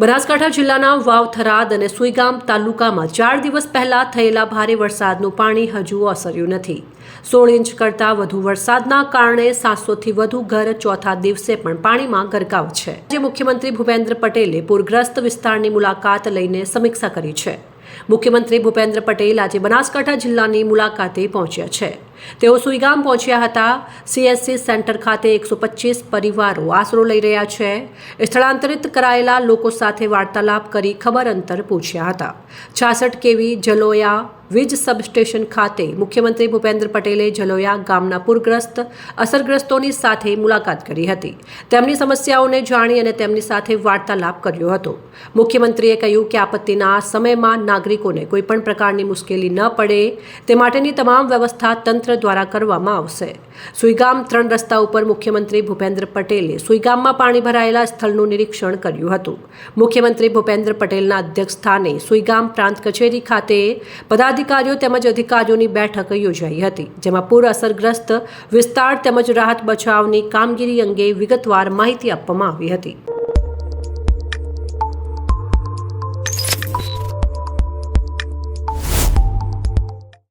બનાસકાંઠા જિલ્લાના વાવ થરાદ અને સુઈગામ તાલુકામાં ચાર દિવસ પહેલા થયેલા ભારે વરસાદનું પાણી હજુ ઓસર્યું નથી. સોળ ઇંચ કરતાં વધુ વરસાદના કારણે સાતસોથી વધુ ઘર ચોથા દિવસે પણ પાણીમાં ગરકાવ છે. આજે મુખ્યમંત્રી ભૂપેન્દ્ર પટેલે પૂરગ્રસ્ત વિસ્તારની મુલાકાત લઈને સમીક્ષા કરી છે. મુખ્યમંત્રી ભૂપેન્દ્ર પટેલ આજે બનાસકાંઠા જિલ્લાની મુલાકાતે પહોંચ્યા છે. તેઓ સુઈગામ પહોંચ્યા હતા. સીએસસી સેન્ટર ખાતે એકસો પચીસ પરિવારો આશરો લઈ રહ્યા છે. સ્થળાંતરિત કરાયેલા લોકો સાથે વાર્તાલાપ કરી ખબર અંતર પૂછ્યા હતા. છાસઠ કેવી જલોયા વીજ સબસ્ટેશન ખાતે મુખ્યમંત્રી ભૂપેન્દ્ર પટેલે જલોયા ગામના પૂરગ્રસ્ત, અસરગ્રસ્તોની સાથે મુલાકાત કરી હતી. તેમની સમસ્યાઓને જાણી અને તેમની સાથે વાર્તાલાપ કર્યો હતો. મુખ્યમંત્રીએ કહ્યું કે આપત્તિના સમયમાં નાગરિકોને કોઈપણ પ્રકારની મુશ્કેલી ન પડે, તે માટેની તમામ વ્યવસ્થા તંત્ર દ્વારા કરવામાં આવશે. સુઈગામ ત્રણ રસ્તા ઉપર મુખ્યમંત્રી ભૂપેન્દ્ર પટેલે સુઈગામમાં પાણી ભરાયેલા સ્થળનું નિરીક્ષણ કર્યું હતું. મુખ્યમંત્રી ભૂપેન્દ્ર પટેલના અધ્યક્ષ સ્થાને સુઈગામ પ્રાંત કચેરી ખાતે પદાધિકારીઓ તેમજ અધિકારીઓની બેઠક યોજાઈ હતી, જેમાં પૂર અસરગ્રસ્ત વિસ્તાર તેમજ રાહત બચાવની કામગીરી અંગે વિગતવાર માહિતી આપવામાં આવી હતી.